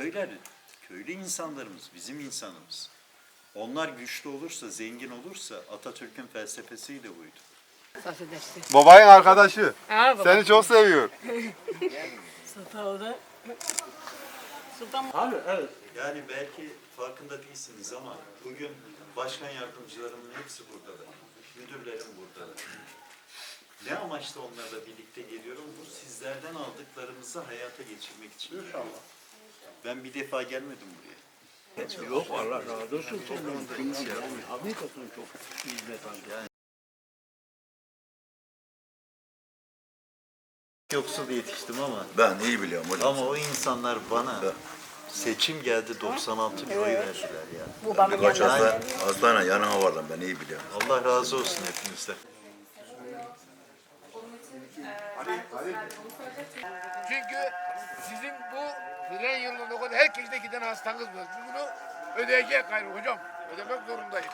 köyler, köylü insanlarımız, bizim insanımız. Onlar güçlü olursa, zengin olursa Atatürk'ün felsefesi de buydu. Babayın arkadaşı. Ha baba. Seni çok seviyor. Sultan'da. Sultan Abi evet. Yani belki farkında değilsiniz ama bugün başkan yardımcılarımın hepsi burada da. Müdürlerim burada da. Ne amaçla onlarla birlikte geliyorum? Bu sizlerden aldıklarımızı hayata geçirmek için. İnşallah. Ben bir defa gelmedim buraya. Yok Allah razı olsun yani. Hakikaten çok hizmet aldı. Yoksul yetiştim ama Ben iyi biliyorum hocam. ama o insanlar bana seçim geldi 96 bin oy verdiler ya. babamın Birkaç yanına. hasta, hastane yanına vardım ben iyi biliyorum. Allah razı olsun hepinizden. Çünkü sizin bu fren yılında o kadar herkeste giden hastanız var. Siz bunu ödeyecek gayrı hocam. Ödemek zorundayız.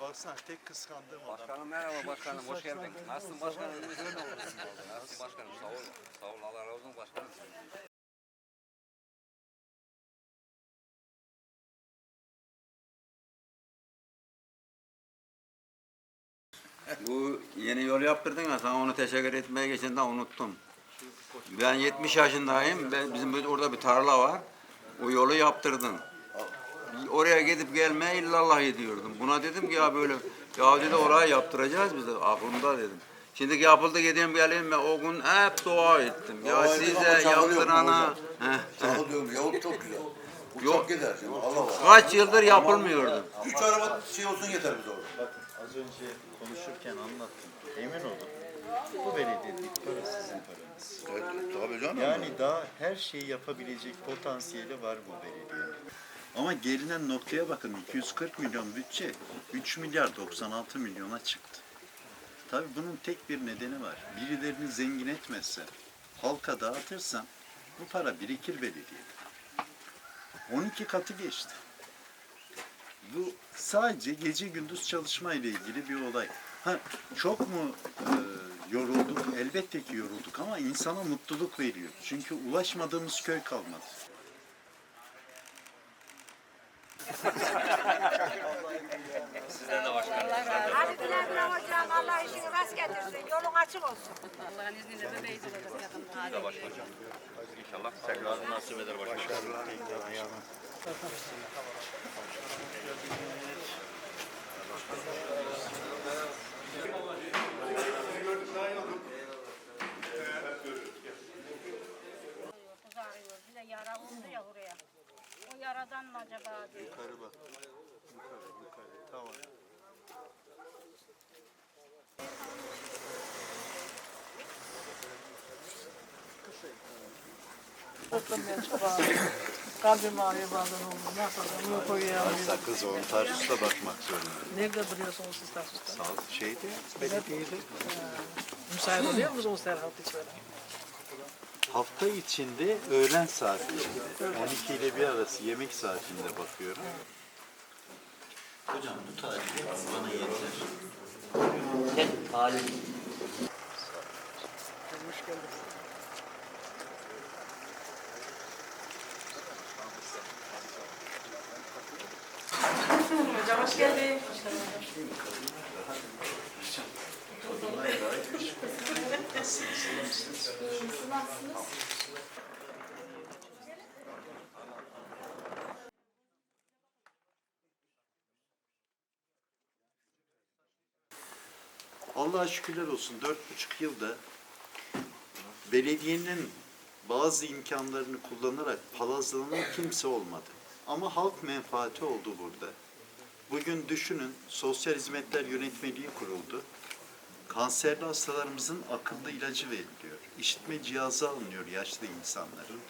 Baksana tek kıskandığım adam. Başkanım merhaba başkanım hoş geldin. Nasılsın başkanım? Nasılsın başkanım? Sağ ol. Sağ ol Allah razı olsun başkanım. Bu yeni yol yaptırdın ya sana onu teşekkür etmeye geçen de unuttum. Ben 70 yaşındayım. Ben, bizim bir- orada bir tarla var. O yolu yaptırdın. Oraya gidip gelmeye illallah ediyordum. Buna dedim ki ya böyle ya dedi orayı yaptıracağız biz de aklımda dedim. Şimdi yapıldı gideyim geleyim ben o gün hep dua ettim. Ya Dua edin size ama mu yaptırana hocam? Heh. Sağ diyorum yol çok güzel. Yok. Uçak gider şimdi Allah var. kaç yıldır yapılmıyordu. Üç araba şey olsun yeter bize orada. Bakın az önce konuşurken anlattım. Emin olun. Bu belediyenin para sizin paranız. Evet, tabii canım. Yani daha her şeyi yapabilecek potansiyeli var bu belediyenin. Ama gelinen noktaya bakın 240 milyon bütçe 3 milyar 96 milyona çıktı. Tabii bunun tek bir nedeni var. Birilerini zengin etmezsen, halka dağıtırsan bu para birikir belediyede. 12 katı geçti. Bu sadece gece gündüz çalışma ile ilgili bir olay. Ha, çok mu e, yorulduk? Elbette ki yorulduk ama insana mutluluk veriyor. Çünkü ulaşmadığımız köy kalmadı. Hadi güle güle hocam. Allah işini rast getirsin. Yolun açık olsun. Allah'ın izniyle bebeğiz olacak yakında. İnşallah tekrar nasip eder başkanım. Kızarıyor. Bir de yara vurdu ya buraya. O yaradan mı acaba diyor. Yukarı bak. Yukarı, yukarı. Tamam. Toplamaya çaba. Kalbim ağrıyor bazen olmuyor. Nasıl onu koyuyorum. Sakız on Tarsus'ta bakmak zorunda. Nerede duruyorsunuz siz Tarsus'ta? Sağ şeyde, belediyede. Müsait oluyor musunuz Serhat hiç böyle? Hafta içinde öğlen saati. 12 ile bir arası yemek saatinde bakıyorum. Hocam bu tarih bana yeter. Hoş geldiniz. Hocam hoş geldin. Allah'a şükürler olsun dört buçuk yılda belediyenin bazı imkanlarını kullanarak palazlanan kimse olmadı. Ama halk menfaati oldu burada. Bugün düşünün sosyal hizmetler yönetmeliği kuruldu. Kanserli hastalarımızın akıllı ilacı veriliyor. İşitme cihazı alınıyor yaşlı insanların.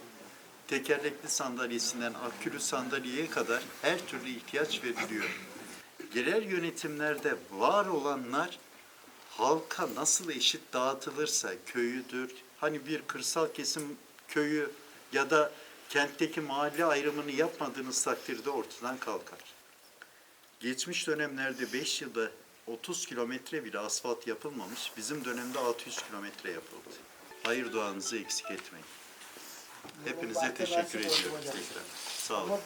Tekerlekli sandalyesinden akülü sandalyeye kadar her türlü ihtiyaç veriliyor. Yerel yönetimlerde var olanlar halka nasıl eşit dağıtılırsa köyüdür, hani bir kırsal kesim köyü ya da kentteki mahalle ayrımını yapmadığınız takdirde ortadan kalkar. Geçmiş dönemlerde 5 yılda 30 kilometre bile asfalt yapılmamış, bizim dönemde 600 kilometre yapıldı. Hayır duanızı eksik etmeyin. Hepinize teşekkür ediyorum tekrar. Sağ olun.